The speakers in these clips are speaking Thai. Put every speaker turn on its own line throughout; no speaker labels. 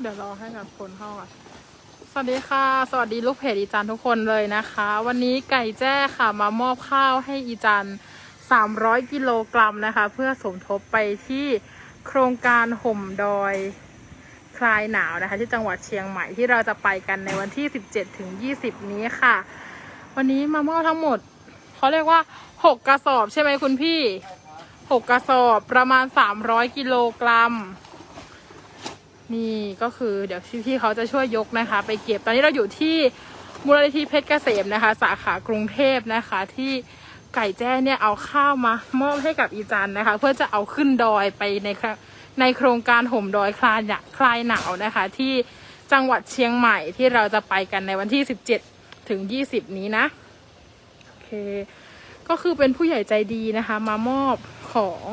เดี๋ยวรอให้กับคนเข้าก่อนสวัสดีค่ะ สวัสดีลูกเพจอีจันทุกคนเลยนะคะ วันนี้ไก่แจ้ค่ะมามอบข้าวให้อีจัน300กิโลกรัมนะคะ เพื่อสมทบไปที่โครงการห่มดอยคลายหนาวนะคะ ที่จังหวัดเชียงใหม่ที่เราจะไปกันในวันที่ 17ถึง20 นี้ค่ะ วันนี้มามอบทั้งหมดเขาเรียกว่า 6 กระสอบใช่ไหมคุณพี่ 6 กระสอบประมาณ 300 กิโลกรัม นี่ก็คือเดี๋ยวพี่ๆเขาจะช่วยยกนะคะ ไปเก็บตอนนี้เราอยู่ที่มูลนิธิเพชรเกษมนะคะ สาขากรุงเทพนะคะ ที่ไก่แจ้เนี่ยเอาข้าวมามอบให้กับอีจันนะคะ เพื่อจะเอาขึ้นดอยไปในในโครงการห่มดอยคลายาคลายหนาวนะคะ ที่จังหวัดเชียงใหม่ที่เราจะไปกันในวันที่ 17 ถึง 20 นี้นะโอเค ก็คือเป็นผู้ใหญ่ใจดีนะคะ มามอบของ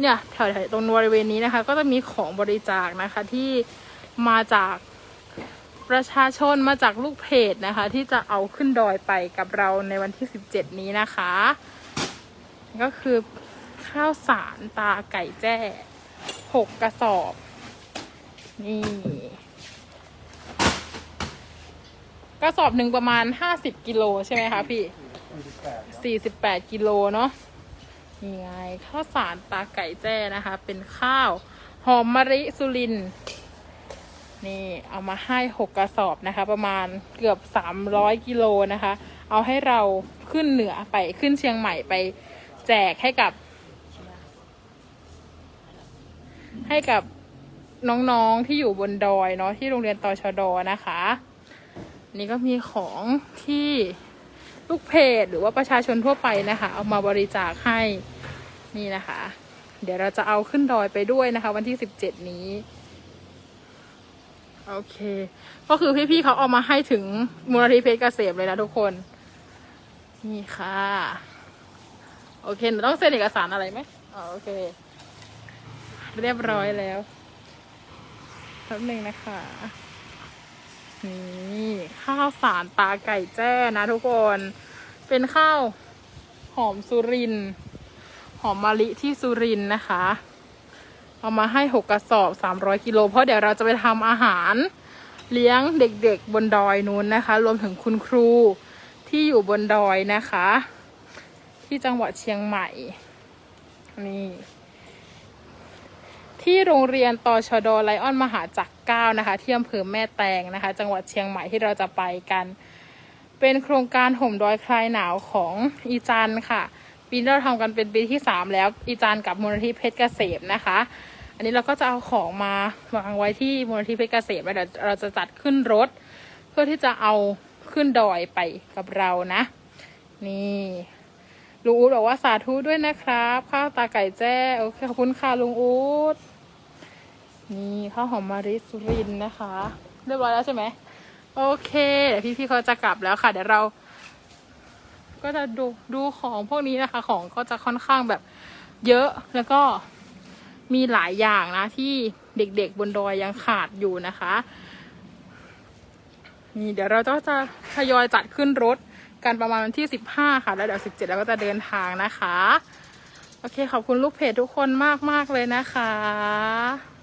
เนี่ยแถวๆตรงบริเวณนี้นะคะ ก็จะมีของบริจาคนะคะที่มาจากประชาชนมาจากลูกเพจนะคะ ที่จะเอาขึ้นดอยไปกับเราในวันที่ 17 นี้นะคะ ก็คือข้าวสารตาไก่แจ้หกกระสอบ นี่กระสอบหนึ่งประมาณ50กิโลใช่ไหมคะพี่48กิโลเนาะ นี่ไงข้าวสารตาไก่แจ้นะคะ เป็นข้าว หอมมะริสุรินนี่เอามาให้หกกระสอบนะคะ ประมาณเกือบสามร้อยกิโลนะคะ เอาให้เราขึ้นเหนือไปขึ้นเชียงใหม่ไปแจกให้กับ ให้กับน้องๆที่อยู่บนดอยเนาะที่โรงเรียนตชดนะคะ นี่ก็มีของที่ ลูกเพจหรือว่าประชาชนทั่วไปนะคะ เอามาบริจาคให้นี่นะคะ เดี๋ยวเราจะเอาขึ้นดอยไปด้วยนะคะ วันที่สิบเจ็ดนี้โอเค ก็คือพี่ๆเขาเอามาให้ถึงมูลนิธิเพชรเกษมเลยนะทุกคน นี่ค่ะ โอเคต้องเซ็นเอกสารอะไรไหมอ๋อโอเค เรียบร้อยแล้วแป๊บหนึ่งนะคะ นี่ ข้าวสารตาไก่แจ้นะทุกคน เป็นข้าวหอมสุริน หอมมะลิที่สุรินนะคะ เอามาให้หกกระสอบสามร้อยกิโลเพราะเดี๋ยวเราจะไปทำอาหารเลี้ยงเด็กๆบนดอยนู้นนะคะ รวมถึงคุณครูที่อยู่บนดอยนะคะ ที่จังหวัดเชียงใหม่นี่ที่โรงเรียนตชดไลออนมหาจักรเก้านะคะที่อำเภอแม่แตงนะคะ จังหวัดเชียงใหม่ที่เราจะไปกัน เป็นโครงการห่มดอยคลายหนาวของอีจันค่ะ ปีนี้เราทำกันเป็นปีที่สามแล้วอีจันกับมูลนิธิเพชรเกษมนะคะ อันนี้เราก็จะเอาของมาวางไว้ที่มูลนิธิเพชรเกษมแล้วเดี๋ยวเราจะจัดขึ้นรถ เพื่อที่จะเอาขึ้นดอยไปกับเรานะ นี่ลุงอู๊ดบอกว่าสาธุด้วยนะครับข้าวตาไก่แจ้โอเคขอบคุณค่ะลุงอู๊ดนี่ข้าวหอมมะริสุรินนะคะ เรียบร้อยแล้วใช่ไหม โอเคเดี๋ยวพี่ๆเขาจะกลับแล้วค่ะ เดี๋ยวเรา ก็จะดูดูของพวกนี้นะคะ ของก็จะค่อนข้างแบบเยอะแล้วก็มีหลายอย่างนะ ที่เด็กๆบนดอยยังขาดอยู่นะคะ นี่เดี๋ยวเราก็จะทยอยจัดขึ้นรถกันประมาณวันที่สิบห้าค่ะ แล้วเดี๋ยวสิบเจ็ดเราก็จะเดินทางนะคะ โอเคขอบคุณลูกเพจทุกคนมากๆเลยนะคะ